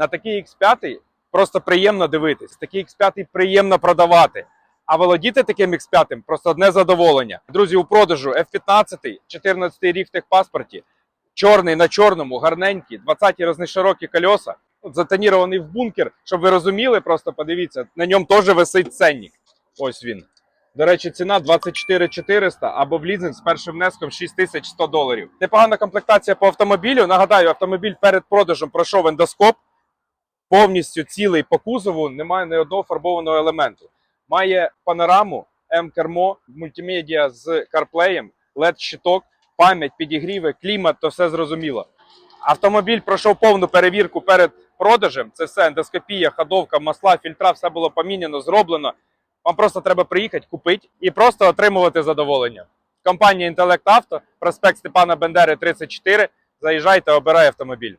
На такий X5 просто приємно дивитись. Такий X5 приємно продавати. А володіти таким X5 просто одне задоволення. Друзі, у продажу F15, 14 рік в техпаспорті, чорний на чорному, гарненький, 20 розниширокі кольоса, затонірований в бункер, щоб ви розуміли, просто подивіться, на ньому теж висить ценник. Ось він. До речі, ціна 24 400 або в лізинг з першим внеском 6100 доларів. Непогана комплектація по автомобілю. Нагадаю, автомобіль перед продажем пройшов ендоскоп, повністю цілий по кузову, немає ні одного фарбованого елементу. Має панораму, М-кермо, мультимедіа з карплеєм, LED-щиток, пам'ять, підігріви, клімат, то все зрозуміло. Автомобіль пройшов повну перевірку перед продажем. Це все ендоскопія, ходовка, масла, фільтра, все було поміняно, зроблено. Вам просто треба приїхати, купити і просто отримувати задоволення. Компанія Інтелект Авто, проспект Степана Бендери 34. Заїжджайте, обирай автомобіль.